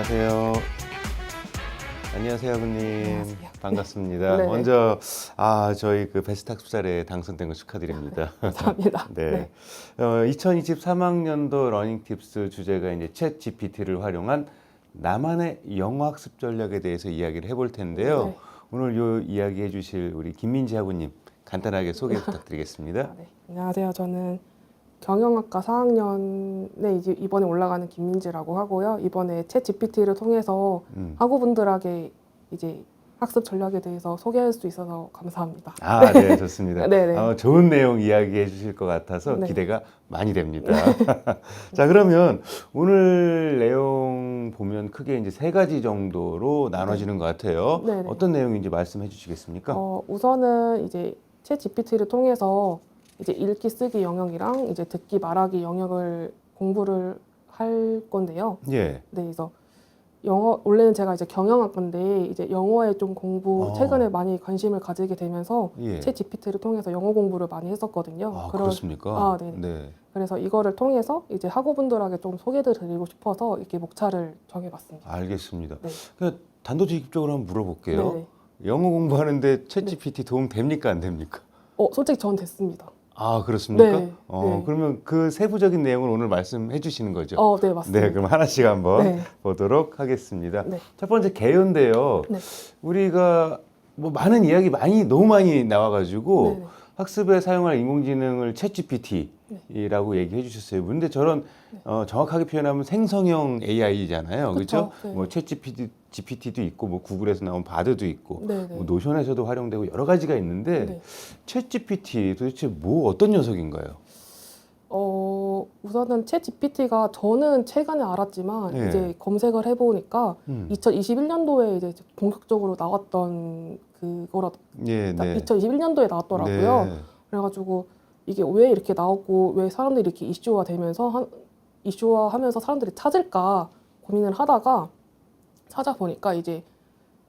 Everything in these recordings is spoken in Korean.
안녕하세요. 안녕하세요, 아버님. 안녕하세요. 반갑습니다. 네. 먼저 아 저희 그 베스트 학습자리에 당선된 거 축하드립니다. 감사합니다. 네. 어, 2023학년도 러닝 팁스 주제가 이제 챗 GPT를 활용한 나만의 영어 학습 전략에 대해서 이야기를 해볼 텐데요. 네. 오늘 요 이야기 해 주실 우리 김민지 학우님 간단하게 소개 부탁드리겠습니다. 아, 네. 안녕하세요. 저는 경영학과 4학년에 이제 이번에 올라가는 김민지라고 하고요. 이번에 챗 GPT를 통해서 음. 학우분들에게 이제 학습 전략에 대해서 소개할 수 있어서 감사합니다. 아, 네, 좋습니다. 네, 네. 어, 좋은 내용 이야기해 주실 것 같아서 네. 기대가 많이 됩니다. 자, 그러면 오늘 내용 보면 크게 이제 세 가지 정도로 나눠지는 것 같아요. 네, 네. 어떤 내용인지 말씀해 주시겠습니까? 어, 우선은 이제 챗 GPT를 통해서 이제 읽기 쓰기 영역이랑 이제 듣기 말하기 영역을 공부를 할 건데요. 예. 네, 그래서 영어 원래는 제가 이제 경영학과인데 이제 영어에 좀 공부 어. 최근에 많이 관심을 가지게 되면서 예. 챗 GPT를 통해서 영어 공부를 많이 했었거든요. 아, 그러- 그렇습니까? 아, 네. 네. 그래서 이거를 통해서 이제 학우분들에게 좀 소개를 드리고 싶어서 이렇게 목차를 정해봤습니다. 알겠습니다. 네. 그냥 단도직입적으로 한번 물어볼게요. 네네. 영어 공부하는데 챗 GPT 도움 됩니까 안 됩니까? 어, 솔직히 전 됐습니다. 아 그렇습니까? 네, 어, 네. 그러면 그 세부적인 내용을 오늘 말씀해 주시는 거죠? 어, 네 맞습니다. 네, 그럼 하나씩 한번 네. 보도록 하겠습니다. 네. 첫 번째 개요인데요. 네. 우리가 뭐 많은 이야기 많이 너무 많이 나와가지고 네네. 학습에 사용할 인공지능을 챗 GPT라고 얘기해 주셨어요. 근데 저런 네. 어, 정확하게 표현하면 생성형 AI잖아요, 그렇죠? 네. 뭐 챗 GPT, GPT도 있고 뭐 구글에서 나온 바드도 있고 네 네. 뭐 노션에서도 활용되고 여러 가지가 있는데 네. 챗 GPT 도대체 뭐 어떤 녀석인가요? 어, 우선은 챗 GPT가 저는 최근에 알았지만 네. 이제 검색을 해보니까 음. 2021년도에 이제 본격적으로 나왔던 그거라 예, 네. 2021년도에 나왔더라고요. 네. 그래가지고 이게 왜 이렇게 나오고 왜 사람들이 이렇게 이슈화 되면서 한, 이슈화 하면서 사람들이 찾을까 고민을 하다가 찾아보니까 이제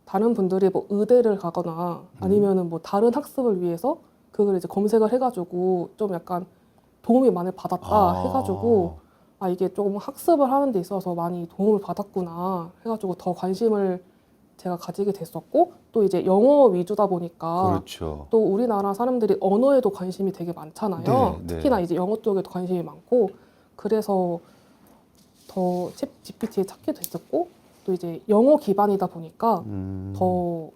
다른 분들이 뭐 의대를 가거나 아니면은 뭐 다른 학습을 위해서 그걸 이제 검색을 해가지고 좀 약간 도움이 많이 받았다 아. 해가지고 아 이게 조금 학습을 하는 데 있어서 많이 도움을 받았구나 해가지고 더 관심을 제가 가지게 됐었고 또 이제 영어 위주다 보니까 그렇죠. 또 우리나라 사람들이 언어에도 관심이 되게 많잖아요. 네, 네. 특히나 이제 영어 쪽에도 관심이 많고 그래서 더챗 GPT에 찾게 됐었고 또 이제 영어 기반이다 보니까 음, 더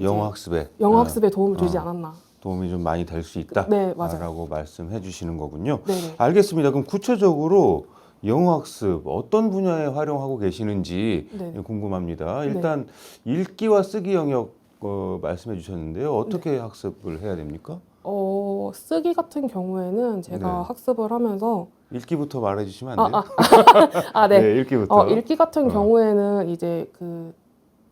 영어 학습에 영어 어, 학습에 도움을 주지 어. 않았나. 도움이 좀 많이 될 수 있다. 네, 맞아요. 라고 말씀해 주시는 거군요. 네네. 알겠습니다. 그럼 구체적으로 영어 학습 어떤 분야에 활용하고 계시는지 네. 궁금합니다. 일단 읽기와 쓰기 영역 어, 말씀해 주셨는데요. 어떻게 학습을 해야 됩니까? 어, 쓰기 같은 경우에는 제가 네. 학습을 하면서 읽기부터 말해 주시면 안 아, 돼요? 아, 아, 네. 읽기부터. 어, 읽기 같은 어. 경우에는 이제 그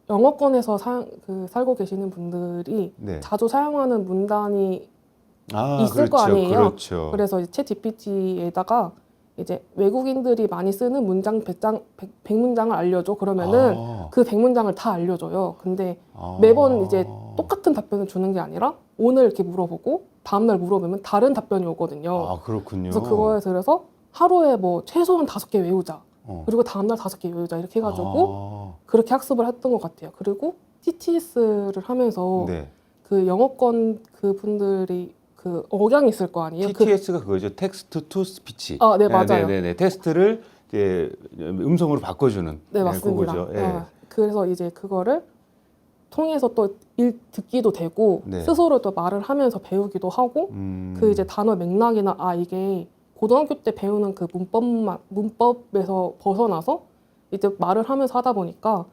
영어권에서 사, 그 살고 계시는 분들이 네. 자주 사용하는 문단이 아, 있을 그렇죠. 거 아니에요? 그렇죠. 그래서 챗 GPT에다가 이제 외국인들이 많이 쓰는 문장 100장, 100, 문장을 알려줘. 그러면은 아, 그 100문장을 다 알려줘요. 근데 아. 매번 이제 똑같은 답변을 주는 게 아니라 오늘 이렇게 물어보고 다음날 물어보면 다른 답변이 오거든요. 아, 그렇군요. 그래서 그거에 들어서 하루에 뭐 최소한 다섯 개 외우자. 어. 그리고 다음날 다섯 개 외우자. 이렇게 해가지고 아, 그렇게 학습을 했던 것 같아요. 그리고 TTS를 하면서 네. 그 영어권 그 분들이 그 억양이 있을 거 아니에요. 그- TTS가 그 거죠. 텍스트 투 스피치. 아, 네, 맞아요. 네, 네, 테스트를 이제 음성으로 바꿔주는 네, 맞습니다. 그거죠. 예. 아, 그래서 이제 그거를 통해서 또 일, 듣기도 되고 네. 스스로 또 말을 하면서 배우기도 하고 음, 그 이제 단어 맥락이나 아 이게 고등학교 때 배우는 그 문법만 문법에서 벗어나서 이제 말을 하면서 하다 보니까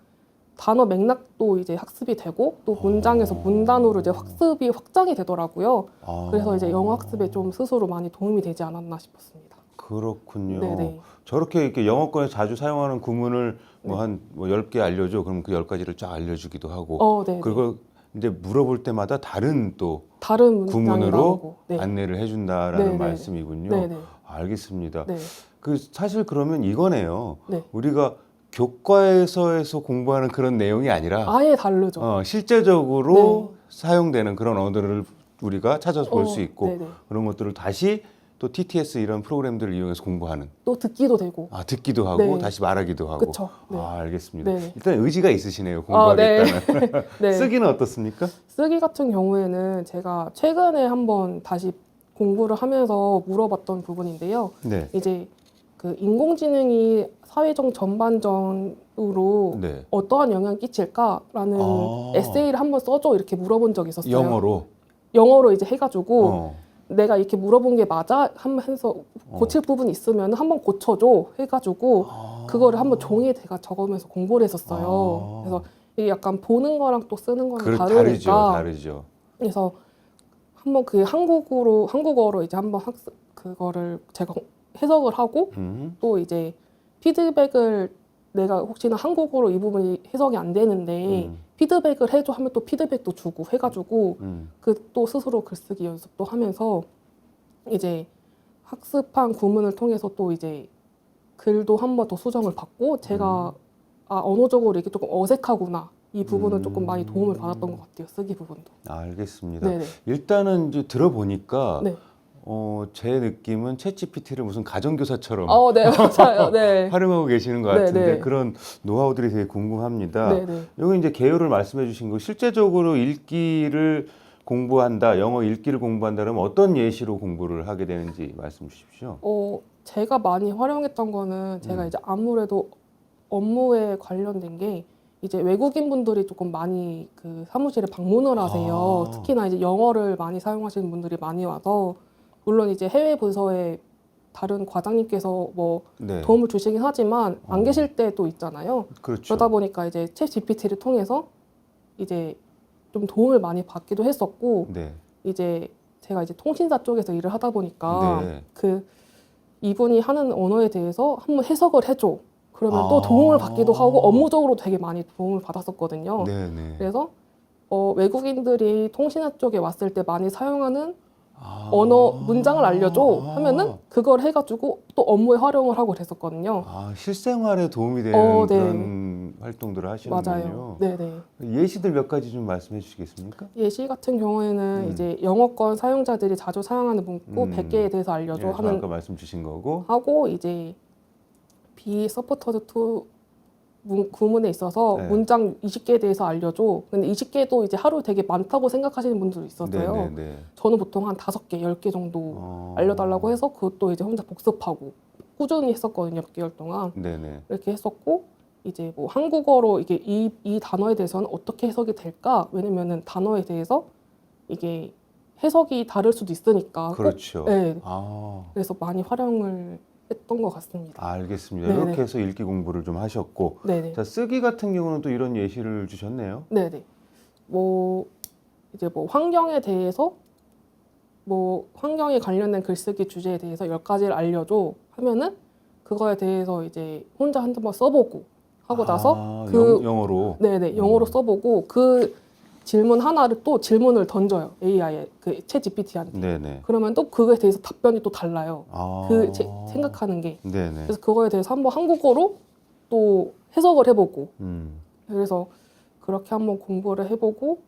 단어 맥락도 이제 학습이 되고 또 문장에서 어. 문단으로 이제 학습이 확장이 되더라고요. 아, 그래서 이제 영어 학습에 좀 스스로 많이 도움이 되지 않았나 싶었습니다. 그렇군요. 네네. 저렇게 이렇게 영어권에 자주 사용하는 구문을 뭐 네. 한뭐 10개 알려줘. 그럼 그 10가지를 쫙 알려주기도 하고. 어, 네. 그걸 이제 물어볼 때마다 다른 또 다른 문장이 구문으로 나오고. 네. 안내를 해준다라는 네, 네, 네. 말씀이군요. 네, 네. 알겠습니다. 네. 그 사실 그러면 이거네요. 네. 우리가 교과에서에서 공부하는 그런 내용이 아니라 아예 다르죠. 어, 실제적으로 네. 사용되는 그런 언어를 우리가 찾아서 볼 수 어, 있고 네네. 그런 것들을 다시 또 TTS 이런 프로그램들을 이용해서 공부하는 또 듣기도 되고. 아 듣기도 하고 네. 다시 말하기도 하고 그쵸. 네. 아 알겠습니다. 네. 일단 의지가 있으시네요 아, 네. 공부하겠다는 네. 쓰기는 어떻습니까? 쓰기 같은 경우에는 제가 최근에 한번 다시 공부를 하면서 물어봤던 부분인데요. 네. 이제 그 인공지능이 사회적 전반전으로 네. 어떠한 영향을 끼칠까라는 아. 에세이를 한번 써줘 이렇게 물어본 적이 있었어요. 영어로 영어로 이제 해가지고 어. 내가 이렇게 물어본 게 맞아 한번 해서 고칠 부분 이 있으면 한번 고쳐줘 해가지고 아. 그거를 한번 종이에 제가 적으면서 공부를 했었어요. 아. 그래서 이게 약간 보는 거랑 또 쓰는 거랑 그, 다르니까 다르죠, 다르죠. 그래서 한번 그 한국어로 한국어로 이제 한번 학습 그거를 제가 해석을 하고 음. 또 이제 피드백을 내가 혹시나 한국어로 이 부분이 해석이 안 되는데 음. 피드백을 해줘 하면 또 피드백도 주고 해가지고 음. 그 또 스스로 글쓰기 연습도 하면서 이제 학습한 구문을 통해서 또 이제 글도 한 번 더 수정을 받고 제가 아 언어적으로 이게 조금 어색하구나 이 부분은 조금 음. 많이 도움을 받았던 것 같아요 쓰기 부분도. 아, 알겠습니다. 네네. 일단은 이제 들어보니까 네. 어, 제 느낌은 챗GPT를 무슨 가정교사처럼 어, 네 맞아요. 네. 활용하고 계시는 것 네, 같은데 네. 그런 노하우들이 되게 궁금합니다. 네 네. 여기 이제 개요를 말씀해 주신 거 실제적으로 읽기를 공부한다, 영어 읽기를 공부한다 그러면 어떤 예시로 공부를 하게 되는지 말씀 주십시오. 어 제가 많이 활용했던 거는 제가 음. 이제 아무래도 업무에 관련된 게 이제 외국인 분들이 조금 많이 그 사무실에 방문을 하세요. 아. 특히나 이제 영어를 많이 사용하시는 분들이 많이 와서 물론 이제 해외 부서에 다른 과장님께서 뭐 네. 도움을 주시긴 하지만 안 어. 계실 때도 있잖아요. 그렇죠. 그러다 보니까 이제 챗 GPT를 통해서 이제 좀 도움을 많이 받기도 했었고 네. 이제 제가 이제 통신사 쪽에서 일을 하다 보니까 네. 그 이분이 하는 언어에 대해서 한번 해석을 해줘. 그러면 아. 또 도움을 받기도 하고 업무적으로 되게 많이 도움을 받았었거든요. 네, 네. 그래서 어, 외국인들이 통신사 쪽에 왔을 때 많이 사용하는 아. 언어 문장을 알려줘 하면은 그걸 해가지고 또 업무에 활용을 하고 그랬었거든요. 아, 실생활에 도움이 되는 어, 네. 그런 활동들을 하시는군요. 네네. 예시들 몇 가지 좀 말씀해 주시겠습니까? 예시 같은 경우에는 음. 이제 영어권 사용자들이 자주 사용하는 문구 음. 100개에 대해서 알려줘 예, 하는 아까 말씀 주신 거고. 하고 이제 비 서포터드 투 문- 구문에 있어서 네. 문장 20개에 대해서 알려줘. 근데 20개도 이제 하루 되게 많다고 생각하시는 분들도 있었어요. 네, 네, 네. 저는 보통 한 5개, 10개 정도 어. 알려달라고 해서 그것도 이제 혼자 복습하고 꾸준히 했었거든요. 몇 개월 동안. 네, 네. 이렇게 했었고 이제 뭐 한국어로 이게 이, 이 단어에 대해서는 어떻게 해석이 될까? 왜냐면은 단어에 대해서 이게 해석이 다를 수도 있으니까 꼭 그렇죠. 네. 아, 그래서 많이 활용을 했던 것 같습니다. 알겠습니다. 네네. 이렇게 해서 읽기 공부를 좀 하셨고, 네네. 자 쓰기 같은 경우는 또 이런 예시를 주셨네요. 네네. 뭐 이제 뭐 환경에 대해서 뭐 환경에 관련된 글쓰기 주제에 대해서 열 가지를 알려줘 하면은 그거에 대해서 이제 혼자 한번 써보고 하고 나서 아, 그- 영, 영어로. 네네 영어로 음. 써보고 그 질문 하나를 또 질문을 던져요 AI에 그챗 GPT한테 네, 네. 그러면 또 그거에 대해서 답변이 또 달라요 아, 그 제- 생각하는 게 네, 네. 그래서 그거에 대해서 한번 한국어로 또 해석을 해보고 음, 그래서 그렇게 한번 공부를 해보고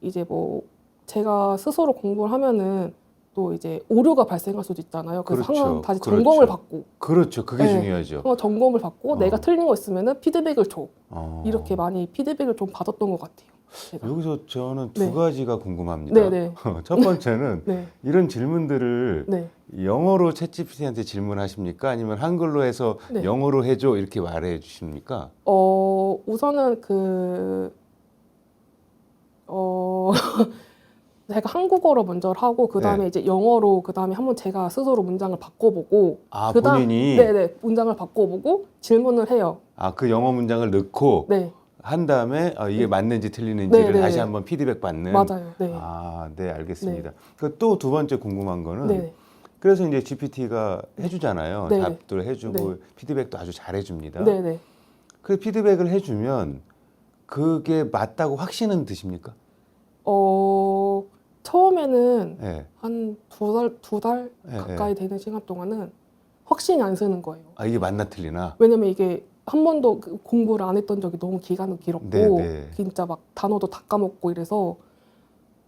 이제 뭐 제가 스스로 공부를 하면은 또 이제 오류가 발생할 수도 있잖아요. 그래서 그렇죠. 항상 다시 그렇죠. 점검을 받고 그렇죠. 그게 네. 중요하죠. 점검을 받고 어. 내가 틀린 거 있으면은 피드백을 줘. 어. 이렇게 많이 피드백을 좀 받았던 것 같아요. 제가. 여기서 저는 두 네. 가지가 궁금합니다. 네 네. 첫 번째는 네. 이런 질문들을 네. 영어로 챗GPT한테 질문하십니까? 아니면 한글로 해서 네. 영어로 해줘 이렇게 말해 주십니까? 어 우선은 그 어. 제가 한국어로 먼저 하고 그 다음에 네. 이제 영어로 그 다음에 한번 제가 스스로 문장을 바꿔보고 아 그다음- 본인이 네네 문장을 바꿔보고 질문을 해요. 아 그 영어 문장을 넣고 네 한 다음에 아, 이게 네. 맞는지 틀리는지를 네, 네. 다시 한번 피드백 받는. 맞아요. 네. 아, 네, 알겠습니다. 그 또 두 번째 궁금한 거는 네. 그래서 이제 GPT가 해주잖아요. 네. 답도 해주고 네. 피드백도 아주 잘 해줍니다. 네 네. 그 피드백을 해주면 그게 맞다고 확신은 드십니까? 어 처음에는 네. 한 두 달 두 달 네, 가까이 되는 시간 동안은 확신이 안 서는 거예요. 아 이게 맞나 틀리나? 왜냐면 이게 한 번도 그 공부를 안 했던 적이 너무 기간은 길었고 네, 네. 진짜 막 단어도 다 까먹고 이래서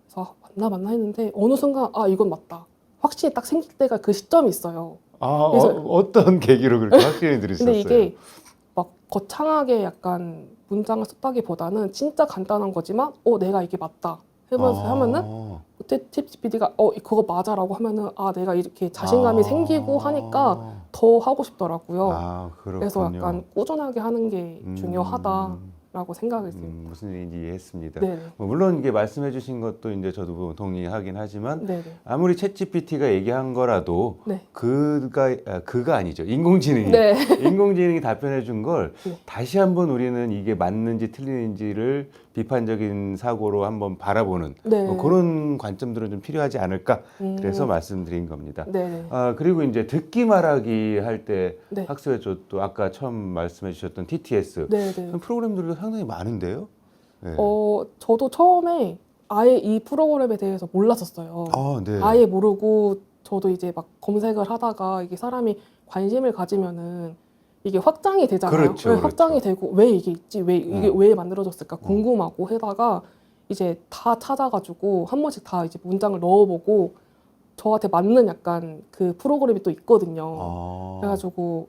그래서 아, 맞나 맞나 했는데 어느 순간 아 이건 맞다 확실히 딱 생길 때가 그 시점이 있어요. 아 그래서- 어, 어떤 계기로 그렇게 확신이 들으셨어요? 근데 이게 막 거창하게 약간 문장을 썼다기보다는 진짜 간단한 거지만 어 내가 이게 맞다 하면서 아. 하면은 그때 팁GPT가 어 그거 맞아라고 하면은 아 내가 이렇게 자신감이 아. 생기고 하니까 더 하고 싶더라고요. 아 그렇군요. 그래서 약간 꾸준하게 하는 게 음, 중요하다라고 생각했어요. 음, 무슨 얘기인지 이해했습니다. 네네. 뭐 물론 이게 말씀해주신 것도 이제 저도 뭐 동의하긴 하지만 네네. 아무리 챗GPT가 얘기한 거라도 네. 그가 아, 그가 아니죠 인공지능이 네. 인공지능이 답변해 준 걸 네. 다시 한번 우리는 이게 맞는지 틀리는지를 비판적인 사고로 한번 바라보는 네. 뭐 그런 관점들은 좀 필요하지 않을까 음, 그래서 말씀드린 겁니다. 네네. 아 그리고 이제 듣기 말하기 할 때 네. 학습에 저또 아까 처음 말씀해 주셨던 TTS 네네. 그런 프로그램들도 상당히 많은데요. 네. 어 저도 처음에 아예 이 프로그램에 대해서 몰랐었어요. 아, 네. 아예 모르고 저도 이제 막 검색을 하다가 이게 사람이 관심을 가지면은 이게 확장이 되잖아요. 그렇죠, 네, 그렇죠. 확장이 되고 왜 이게 있지? 왜 이게 음. 왜 만들어졌을까 궁금하고 하다가 이제 다 찾아가지고 한 번씩 다 이제 문장을 넣어보고 저한테 맞는 약간 그 프로그램이 또 있거든요. 아, 그래가지고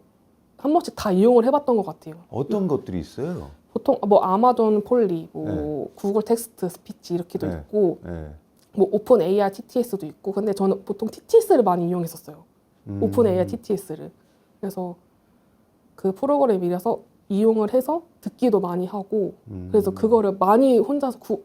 한 번씩 다 이용을 해봤던 것 같아요. 어떤 것들이 있어요? 보통 뭐 아마존 폴리, 뭐 구글 텍스트 스피치 이렇게도 네. 있고 네. 뭐 오픈 AI TTS도 있고 근데 저는 보통 TTS를 많이 이용했었어요. 음. 오픈 AI TTS를. 그래서 그 프로그램이라서 이용을 해서 듣기도 많이 하고 음. 그래서 그거를 많이 혼자서 구,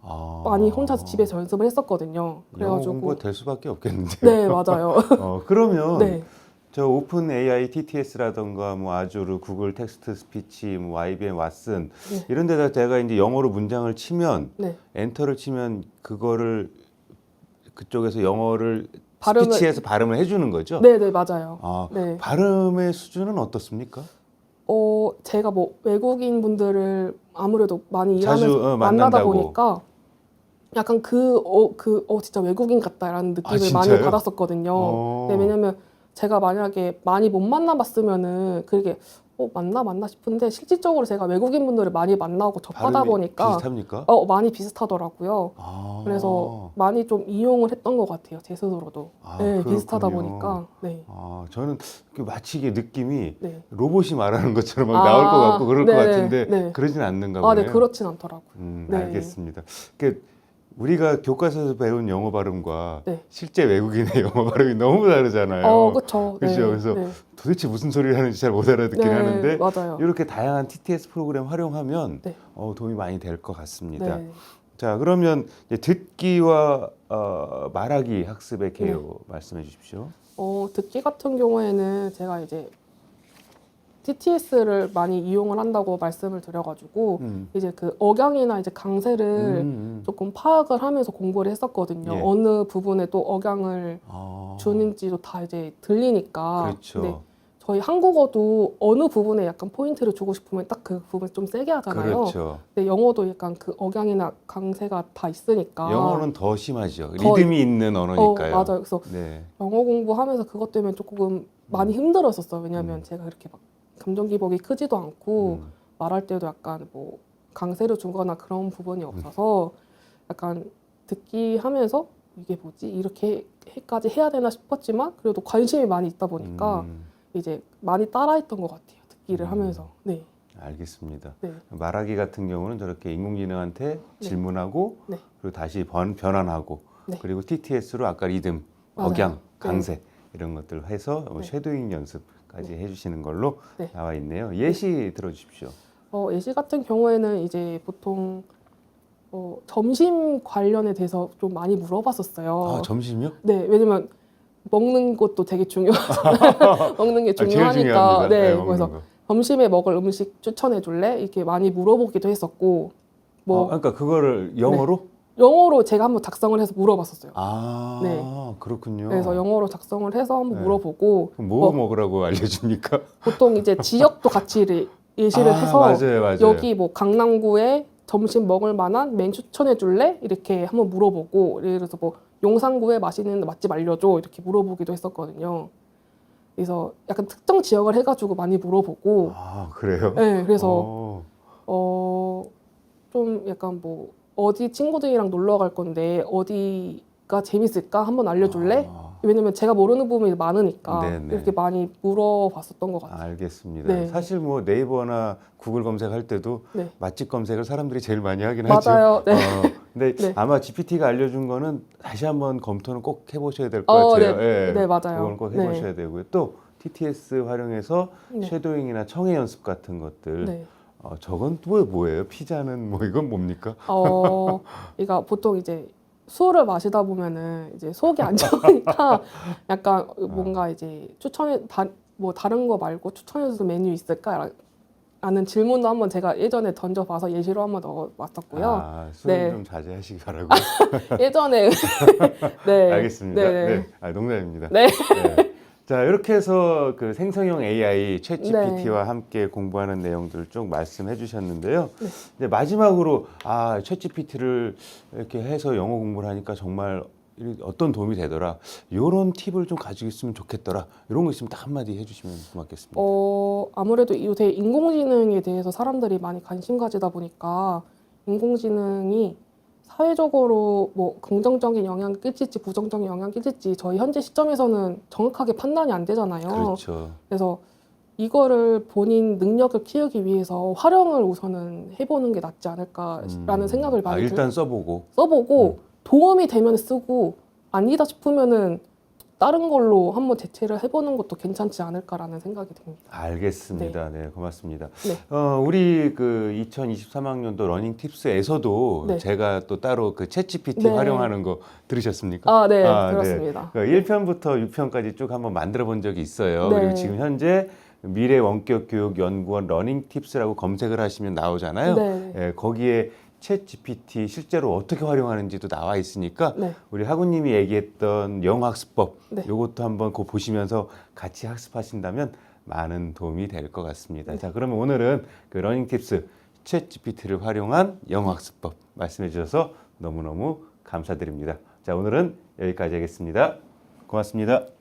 아. 많이 혼자서 집에서 연습을 했었거든요. 그래가지고 공부가 될 수밖에 없겠는데요. 네 맞아요. 어, 그러면 네 저 오픈 AI TTS라던가 뭐 아주르, 구글 텍스트 스피치, 뭐 IBM 왓슨 네. 이런 데다 제가 이제 영어로 문장을 치면 네. 엔터를 치면 그거를 그쪽에서 영어를 발음을- 스피치해서 발음을 해주는 거죠. 네 네 맞아요. 아, 네. 발음의 수준은 어떻습니까? 어 제가 뭐 외국인 분들을 아무래도 많이 자주, 일하면서 어, 만나다 만난다고. 보니까 약간 그 어 그 어 진짜 외국인 같다라는 느낌을 많이 아, 진짜요? 받았었거든요. 어. 네, 왜냐면 제가 만약에 많이 못 만나봤으면은 그게 어 맞나 맞나 싶은데 실질적으로 제가 외국인 분들을 많이 만나고 접하다 보니까 비슷합니까? 어 많이 비슷하더라고요. 아. 그래서 많이 좀 이용을 했던 것 같아요 제 스스로도. 아, 네 비슷하다 그렇군요. 보니까 네. 아, 저는 그 마치 이게 느낌이 네. 로봇이 말하는 것처럼 막 아, 나올 것 같고 그럴 것 네네, 같은데 네. 그러진 않는가 아, 보네요. 네 그렇진 않더라고요. 음, 네. 알겠습니다. 그 우리가 교과서에서 배운 영어 발음과 네. 실제 외국인의 영어 발음이 너무 다르잖아요. 어 그렇죠. 그죠? 그래서 네. 도대체 무슨 소리를 하는지 잘 못 알아듣긴 네, 하는데 맞아요. 이렇게 다양한 TTS 프로그램 활용하면 네. 어, 도움이 많이 될 것 같습니다. 네. 자, 그러면 듣기와 어, 말하기 학습의 네. 개요 말씀해 주십시오. 어, 듣기 같은 경우에는 제가 이제 TTS를 많이 이용을 한다고 말씀을 드려가지고 음. 이제 그 억양이나 이제 강세를 음, 음. 조금 파악을 하면서 공부를 했었거든요. 예. 어느 부분에 또 억양을 아, 주는지도 다 이제 들리니까. 그렇죠. 근데 저희 한국어도 어느 부분에 약간 포인트를 주고 싶으면 딱 그 부분 좀 세게 하잖아요. 그렇죠. 근데 영어도 약간 그 억양이나 강세가 다 있으니까. 영어는 더 심하죠. 더- 리듬이 있는 어, 언어니까요. 맞아요. 그래서 네. 영어 공부하면서 그것 때문에 조금 많이 힘들었었어요. 왜냐하면 음. 제가 그렇게 막 감정 기복이 크지도 않고 음. 말할 때도 약간 뭐 강세를 주거나 그런 부분이 음. 없어서 약간 듣기 하면서 이게 뭐지 이렇게 해까지 해야 되나 싶었지만 그래도 관심이 많이 있다 보니까 음, 이제 많이 따라했던 것 같아요. 듣기를 음. 하면서 네, 알겠습니다. 네, 말하기 같은 경우는 저렇게 인공지능한테 질문하고 네. 그리고 다시 번, 변환하고 네. 그리고 TTS로 아까 리듬, 맞아요. 억양, 네. 강세 이런 것들 해서 뭐 네. 쉐도잉 연습 까지 해주시는 걸로 네. 나와 있네요. 예시 들어주십시오. 어, 예시 같은 경우에는 이제 보통 어, 점심 관련에 대해서 좀 많이 물어봤었어요. 아 점심이요? 네, 왜냐면 먹는 것도 되게 중요하잖아요. 먹는 게 아, 중요하니까. 중요합니다. 네, 먹는 그래서 거. 점심에 먹을 음식 추천해 줄래? 이렇게 많이 물어보기도 했었고, 뭐 어, 그러니까 그거를 영어로? 영어로 제가 한번 작성을 해서 물어봤었어요. 아 네. 그렇군요. 그래서 영어로 작성을 해서 한번 네. 물어보고, 그럼 뭐 어. 먹으라고 알려줍니까? 보통 이제 지역도 같이 리- 예시를 아, 해서 맞아요, 맞아요. 여기 뭐 강남구에 점심 먹을 만한 메뉴 추천해 줄래? 이렇게 한번 물어보고, 예를 들어서 뭐 용산구에 맛있는 맛집 알려줘 이렇게 물어보기도 했었거든요. 그래서 약간 특정 지역을 해가지고 많이 물어보고, 아 그래요? 네, 그래서 어. 어, 좀 약간 뭐 어디 친구들이랑 놀러 갈 건데 어디가 재밌을까 한번 알려줄래? 아, 왜냐면 제가 모르는 부분이 많으니까 네네. 이렇게 많이 물어봤었던 것 같아요. 알겠습니다. 네. 사실 뭐 네이버나 구글 검색할 때도 네. 맛집 검색을 사람들이 제일 많이 하긴 하죠. 맞아요. 네. 어, 근데 네. 아마 GPT가 알려준 거는 다시 한번 검토는 꼭 해보셔야 될 것 어, 같아요. 네. 예. 네, 맞아요. 그건 꼭 네. 해보셔야 되고요. 또 TTS 활용해서 네. 쉐도잉이나 청해 연습 같은 것들. 네. 어, 저건 또 뭐예요? 피자는 뭐 이건 뭡니까? 어, 그러니까 보통 이제 술을 마시다 보면은 이제 속이 안 좋으니까 약간 뭔가 이제 추천해 다, 뭐 다른 거 말고 추천해줄 메뉴 있을까? 라는 질문도 한번 제가 예전에 던져봐서 예시로 한번 넣어봤었고요. 아, 술은 네. 좀 자제하시기 바라고. 예전에 네, 알겠습니다. 네, 네. 네. 아, 농담입니다. 네. 네. 자 이렇게 해서 그 생성형 AI 챗 네. GPT와 함께 공부하는 내용들 쭉 말씀해 주셨는데요. 네. 이제 마지막으로 아챗 GPT를 이렇게 해서 영어 공부를 하니까 정말 이- 어떤 도움이 되더라. 이런 팁을 좀 가지고 있으면 좋겠더라. 이런 거 있으면 딱 한마디 해주시면 고맙겠습니다. 어, 아무래도 요새 인공지능에 대해서 사람들이 많이 관심 가지다 보니까 인공지능이 사회적으로 뭐 긍정적인 영향을 끼칠지 부정적인 영향을 끼칠지 저희 현재 시점에서는 정확하게 판단이 안 되잖아요. 그렇죠. 그래서 이거를 본인 능력을 키우기 위해서 활용을 우선은 해보는 게 낫지 않을까라는 음. 생각을 아, 많이 들- 일단 써보고. 써보고 도움이 되면 쓰고 아니다 싶으면은 다른 걸로 한번 대체를 해보는 것도 괜찮지 않을까라는 생각이 듭니다. 알겠습니다. 네, 고맙습니다. 네. 어, 우리 그 2023학년도 러닝 팁스에서도 네. 제가 또 따로 그 챗GPT 네. 활용하는 거 들으셨습니까? 아, 네, 아, 네. 그렇습니다. 그 1편부터 6편까지 쭉 한번 만들어 본 적이 있어요. 네. 그리고 지금 현재 미래 원격 교육 연구원 러닝 팁스라고 검색을 하시면 나오잖아요. 네. 예, 거기에 챗 GPT 실제로 어떻게 활용하는지도 나와 있으니까 네. 우리 학우님이 얘기했던 영어 학습법 네. 요것도 한번 그 보시면서 같이 학습하신다면 많은 도움이 될 것 같습니다. 자, 그러면 오늘은 그 러닝 팁스 챗 GPT를 활용한 영어 학습법 말씀해 주셔서 너무너무 감사드립니다. 자, 오늘은 여기까지 하겠습니다. 고맙습니다.